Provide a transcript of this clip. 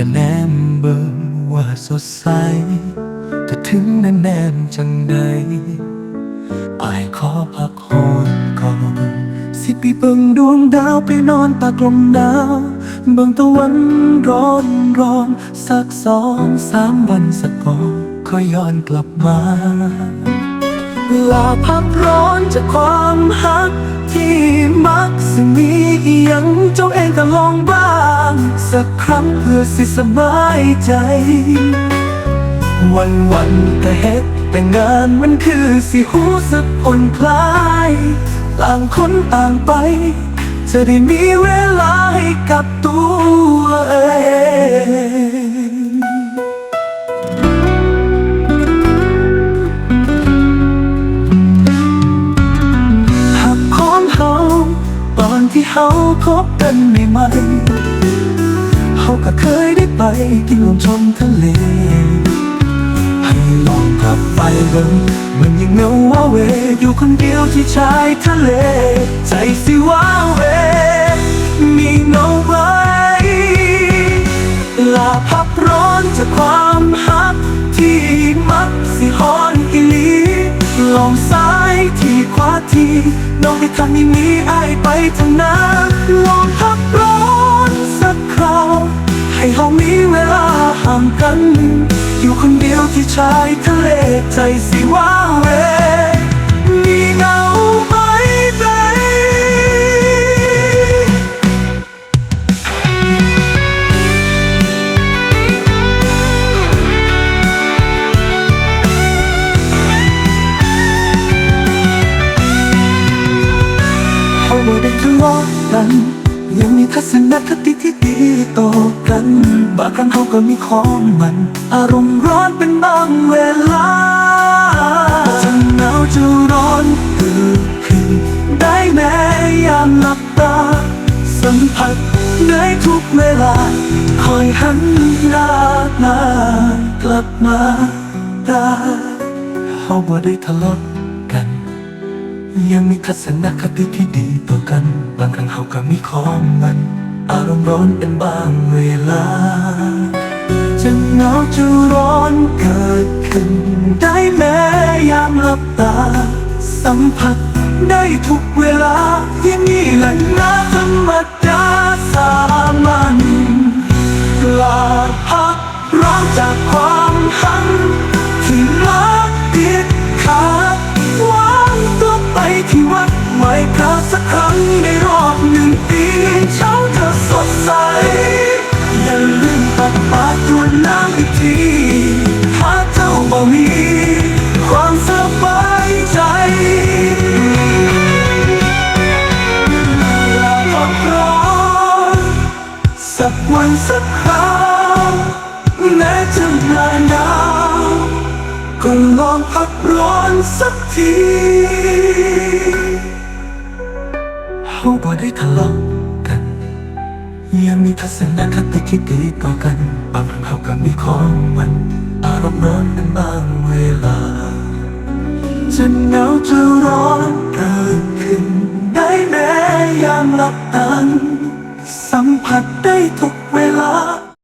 ก็แนมเบิ่งว่าสดใส แต่ถึงแน่นแนมจังใดอายขอพักโหนก่อน สิปีเบิ่งดวงดาวไปนอนตากลมดาว เบิ่งตะวันร้อนร้อน สักสองสามวันสักก่อนค่อยย้อนกลับมา ลาพักร้อนจากความฮัก ที่มักสิมีอหยังเจ้าเองก็ลองบ้าง สักครั้งเพื่อสิสบายใจ วันวันๆก็เฮ็ดแต่งานมันคือสิหูสึกผ่อนคลายต่างคนต่างไป จะได้มีเวลาให้กับตัวเอง เขาพบกันใหม่ๆเขาก็เคยได้ไปกินลมชมทะเล ให้ลองกลับไปเบิ่งมันยังเงาว่าเว อยู่คนเดียวที่ชายทะเล ใจสิว่าเว มีเงาไว้ลาพับร้อนจากความฮักที่มักสิฮอนกิลีลองซ้ายที่ ทีน้องให้ทางนี้มีอายไปทางนั้นลองพักร้อนสักคราว ให้เรามีเวลาห่างกัน อยู่คนเดียวที่ชายทะเลใจสิว่าเว บ่ได้ทะเลาะกัน ยังมีทัศนคติที่ดีต่อกัน บางครั้งเขาก็มีของมัน อารมณ์ร้อนเป็นบางเวลาจะหนาวจะร้อนเกิดขึ้นได้แม้ยามหลับตา สัมผัสได้ทุกเวลา คอยหันหน้ามากลับมาได้เขาบ่ได้ทะเลาะกัน ยังมีทัศนคติที่ดีต่อกัน บางครั้งเขาก็มีของมัน อารมณ์ร้อนเป็นบางเวลา จะเหงาจะร้อนเกิดขึ้น ได้แม้ยามหลับตา สัมผัสได้ทุกเวลาอย่างนี้แหละนะธรรมดาสามัญกลาพักร้อนจากความหัน กทีหากเจ้าบ่มีความสบายใจลาพักร้อนสักวันสักคราวแม้จะนานดาวก็ลองพักร้อนสักทีเขาบ่ได้ทะเลาะกันยังมีทัศนคติที่ดีต่อกัน ก็มีของมันอารมณ์ร้อนกันบางเวลาจะเหงาจะร้อน